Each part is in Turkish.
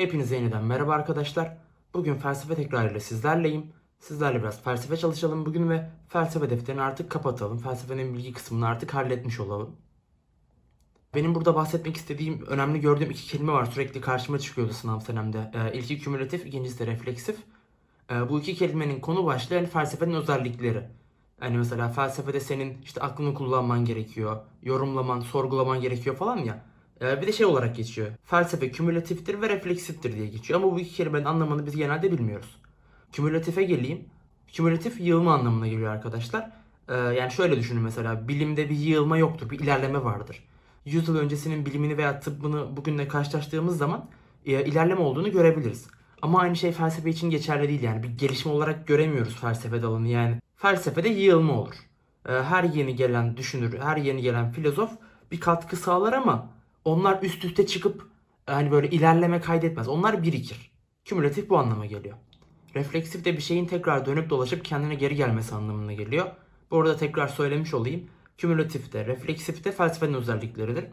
Hepinize yeniden merhaba arkadaşlar. Bugün felsefe tekrarıyla sizlerleyim. Sizlerle biraz felsefe çalışalım bugün ve felsefe defterini artık kapatalım. Felsefenin bilgi kısmını artık halletmiş olalım. Benim burada bahsetmek istediğim, önemli gördüğüm iki kelime var. Sürekli karşıma çıkıyordu sınav senemde. Ee, ilki kümülatif, ikincisi de refleksif. Ee, bu iki kelimenin konu başlığı felsefenin özellikleri. Yani mesela felsefede senin işte aklını kullanman gerekiyor, yorumlaman, sorgulaman gerekiyor falan ya. Ee, bir de şey olarak geçiyor. Felsefe kümülatiftir ve refleksiftir diye geçiyor. Ama bu iki kelimenin anlamını biz genelde bilmiyoruz. Kümülatife geleyim. Kümülatif yığılma anlamına geliyor arkadaşlar. Ee, yani şöyle düşünün mesela bilimde bir yığılma yoktur, bir ilerleme vardır. 100 yıl öncesinin bilimini veya tıbbını bugünle karşılaştırdığımız zaman e, ilerleme olduğunu görebiliriz. Ama aynı şey felsefe için geçerli değil yani bir gelişme olarak göremiyoruz felsefe dalını yani. Felsefede yığılma olur. Ee, her yeni gelen düşünür, her yeni gelen filozof bir katkı sağlar ama onlar üst üste çıkıp hani böyle ilerleme kaydetmez. Onlar birikir. Kümülatif bu anlama geliyor. Refleksif de bir şeyin tekrar dönüp dolaşıp kendine geri gelmesi anlamına geliyor. Bu arada tekrar söylemiş olayım. Kümülatif de, refleksif de felsefenin özellikleridir.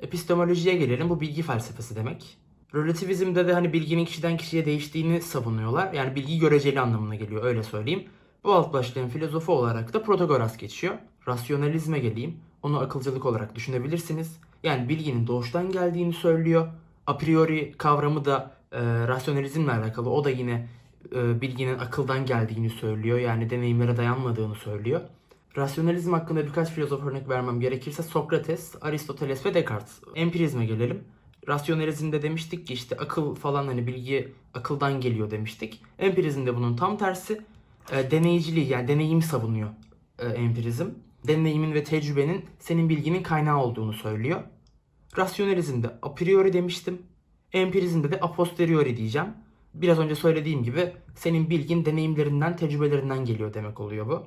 Epistemolojiye gelelim. Bu bilgi felsefesi demek. Relativizmde de hani bilginin kişiden kişiye değiştiğini savunuyorlar. Yani bilgi göreceli anlamına geliyor öyle söyleyeyim. Bu alt başlığın filozofu olarak da Protagoras geçiyor. Rasyonalizme geleyim. Onu akılcılık olarak düşünebilirsiniz. Yani bilginin doğuştan geldiğini söylüyor. A priori kavramı da e, rasyonalizmle alakalı. O da yine e, bilginin akıldan geldiğini söylüyor. Yani deneyimlere dayanmadığını söylüyor. Rasyonalizm hakkında birkaç filozof örnek vermem gerekirse Sokrates, Aristoteles ve Descartes. Empirizme gelelim. Rasyonalizmde demiştik ki işte akıl falan hani bilgi akıldan geliyor demiştik. Empirizmde bunun tam tersi. E, deneyiciliği yani deneyimi savunuyor e, empirizm. Deneyimin ve tecrübenin senin bilginin kaynağı olduğunu söylüyor. Rasyonalizmde a priori demiştim. Empirizmde de a posteriori diyeceğim. Biraz önce söylediğim gibi senin bilgin deneyimlerinden, tecrübelerinden geliyor demek oluyor bu.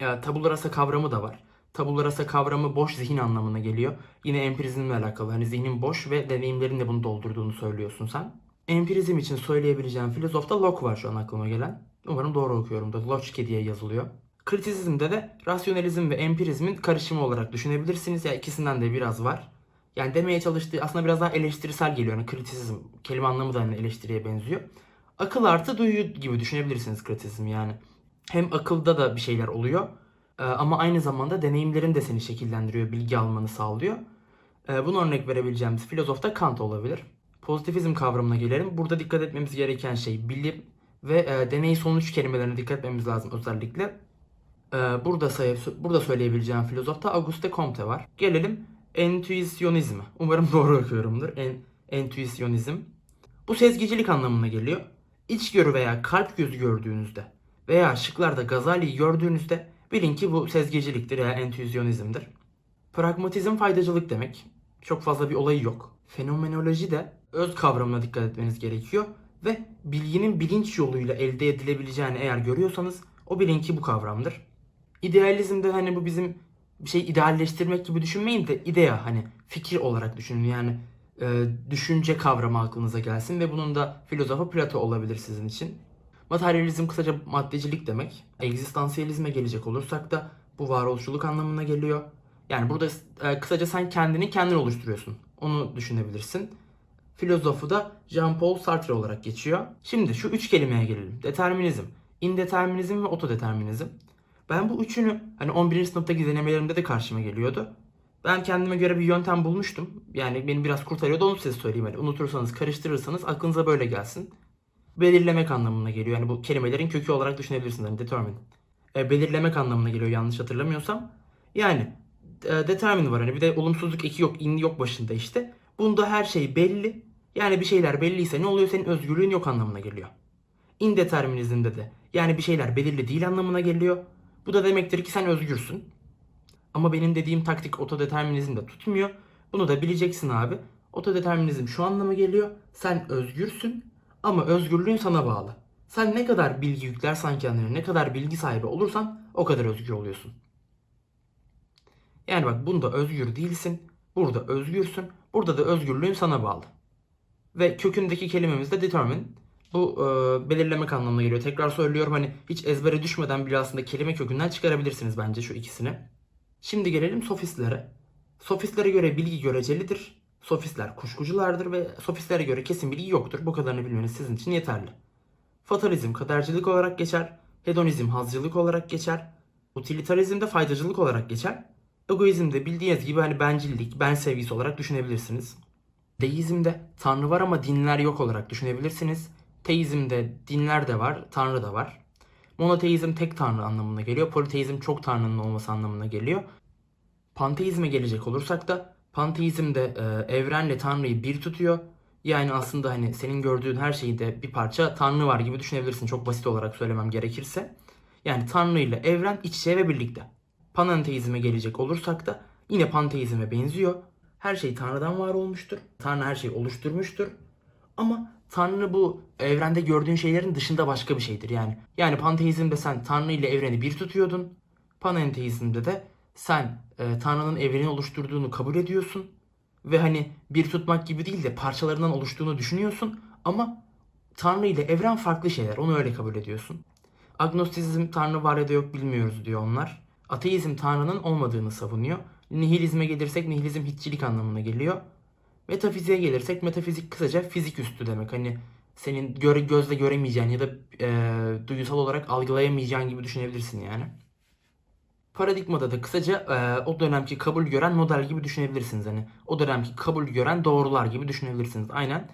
E, tabula kavramı da var. Tabula rasa kavramı boş zihin anlamına geliyor. Yine empirizmle alakalı. Hani zihnin boş ve deneyimlerinle bunu doldurduğunu söylüyorsun sen. Empirizm için söyleyebileceğim filozof da Locke var şu an aklıma gelen. Umarım doğru okuyorum da Locke diye yazılıyor. Kritisizmde de rasyonalizm ve empirizmin karışımı olarak düşünebilirsiniz. Ya ikisinden de biraz var. Yani demeye çalıştığı aslında biraz daha eleştirisel geliyor. Yani kritisizm kelime anlamı da hani eleştiriye benziyor. Akıl artı duyu gibi düşünebilirsiniz kritisizm yani. Hem akılda da bir şeyler oluyor e, ama aynı zamanda deneyimlerin de seni şekillendiriyor, bilgi almanı sağlıyor. E, Buna örnek verebileceğimiz filozof da Kant olabilir. Pozitivizm kavramına gelelim. Burada dikkat etmemiz gereken şey bilim ve e, deney sonuç kelimelerine dikkat etmemiz lazım özellikle. Burada burada söyleyebileceğim filozof da Auguste Comte var. Gelelim entüisyonizme. Umarım doğru okuyorumdur. En, entüisyonizm. Bu sezgicilik anlamına geliyor. İçgörü veya kalp gözü gördüğünüzde veya şıklarda Gazali'yi gördüğünüzde bilin ki bu sezgiciliktir veya entüisyonizmdir. Pragmatizm faydacılık demek. Çok fazla bir olayı yok. Fenomenoloji de öz kavramına dikkat etmeniz gerekiyor ve bilginin bilinç yoluyla elde edilebileceğini eğer görüyorsanız o bilin ki bu kavramdır. İdealizmde hani bu bizim bir şey idealleştirmek gibi düşünmeyin de idea hani fikir olarak düşünün yani e, düşünce kavramı aklınıza gelsin ve bunun da filozofu Plato olabilir sizin için. Materyalizm kısaca maddecilik demek. Egzistansiyelizme gelecek olursak da bu varoluşçuluk anlamına geliyor. Yani burada e, kısaca sen kendini kendin oluşturuyorsun. Onu düşünebilirsin. Filozofu da Jean-Paul Sartre olarak geçiyor. Şimdi şu üç kelimeye gelelim. Determinizm, indeterminizm ve otodeterminizm. Ben bu üçünü hani 11. sınıftaki denemelerimde de karşıma geliyordu. Ben kendime göre bir yöntem bulmuştum. Yani beni biraz kurtarıyordu onu size söyleyeyim. Hani unutursanız, karıştırırsanız aklınıza böyle gelsin. Belirlemek anlamına geliyor. Yani bu kelimelerin kökü olarak düşünebilirsiniz. Hani determine. E, belirlemek anlamına geliyor yanlış hatırlamıyorsam. Yani e, determine var hani bir de olumsuzluk eki yok, in yok başında işte. Bunda her şey belli. Yani bir şeyler belliyse ne oluyor? Senin özgürlüğün yok anlamına geliyor. İndeterminizmde de yani bir şeyler belirli değil anlamına geliyor. Bu da demektir ki sen özgürsün. Ama benim dediğim taktik otodeterminizm de tutmuyor. Bunu da bileceksin abi. Otodeterminizm şu anlama geliyor. Sen özgürsün ama özgürlüğün sana bağlı. Sen ne kadar bilgi yüklersen kendine, ne kadar bilgi sahibi olursan o kadar özgür oluyorsun. Yani bak bunda özgür değilsin. Burada özgürsün. Burada da özgürlüğün sana bağlı. Ve kökündeki kelimemiz de determine. Bu e, belirlemek anlamına geliyor. Tekrar söylüyorum hani hiç ezbere düşmeden bile aslında kelime kökünden çıkarabilirsiniz bence şu ikisini. Şimdi gelelim sofistlere. Sofistlere göre bilgi görecelidir. Sofistler kuşkuculardır ve sofistlere göre kesin bilgi yoktur. Bu kadarını bilmeniz sizin için yeterli. Fatalizm kadercilik olarak geçer. Hedonizm hazcılık olarak geçer. Utilitarizm de faydacılık olarak geçer. Egoizm de bildiğiniz gibi hani bencillik, ben sevgisi olarak düşünebilirsiniz. Deizmde tanrı var ama dinler yok olarak düşünebilirsiniz. Teizmde dinler de var, tanrı da var. Monoteizm tek tanrı anlamına geliyor. Politeizm çok tanrının olması anlamına geliyor. Panteizme gelecek olursak da panteizm de e, evrenle tanrıyı bir tutuyor. Yani aslında hani senin gördüğün her şeyde bir parça tanrı var gibi düşünebilirsin. Çok basit olarak söylemem gerekirse. Yani tanrı ile evren iç içe ve birlikte. Panenteizme gelecek olursak da yine panteizme benziyor. Her şey tanrıdan var olmuştur. Tanrı her şeyi oluşturmuştur. Ama Tanrı bu evrende gördüğün şeylerin dışında başka bir şeydir yani. Yani panteizmde sen Tanrı ile evreni bir tutuyordun. Panenteizmde de sen e, Tanrı'nın evreni oluşturduğunu kabul ediyorsun. Ve hani bir tutmak gibi değil de parçalarından oluştuğunu düşünüyorsun. Ama Tanrı ile evren farklı şeyler. Onu öyle kabul ediyorsun. Agnostizm Tanrı var ya da yok bilmiyoruz diyor onlar. Ateizm Tanrı'nın olmadığını savunuyor. Nihilizme gelirsek nihilizm hiççilik anlamına geliyor. Metafiziğe gelirsek metafizik kısaca fizik üstü demek. Hani senin göre, gözle göremeyeceğin ya da e, duygusal olarak algılayamayacağın gibi düşünebilirsin yani. Paradigmada da kısaca e, o dönemki kabul gören model gibi düşünebilirsiniz. Hani o dönemki kabul gören doğrular gibi düşünebilirsiniz. Aynen.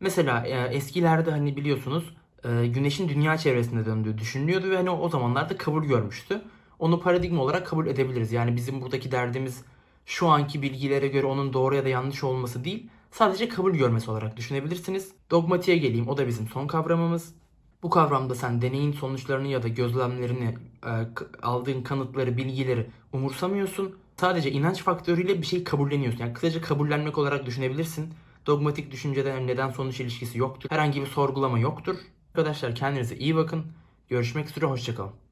Mesela e, eskilerde hani biliyorsunuz e, güneşin dünya çevresinde döndüğü düşünülüyordu ve hani o zamanlarda kabul görmüştü. Onu paradigma olarak kabul edebiliriz. Yani bizim buradaki derdimiz şu anki bilgilere göre onun doğru ya da yanlış olması değil, sadece kabul görmesi olarak düşünebilirsiniz. Dogmatiğe geleyim, o da bizim son kavramımız. Bu kavramda sen deneyin sonuçlarını ya da gözlemlerini, e, aldığın kanıtları, bilgileri umursamıyorsun. Sadece inanç faktörüyle bir şey kabulleniyorsun. Yani kısaca kabullenmek olarak düşünebilirsin. Dogmatik düşüncede neden sonuç ilişkisi yoktur. Herhangi bir sorgulama yoktur. Arkadaşlar kendinize iyi bakın. Görüşmek üzere, hoşçakalın.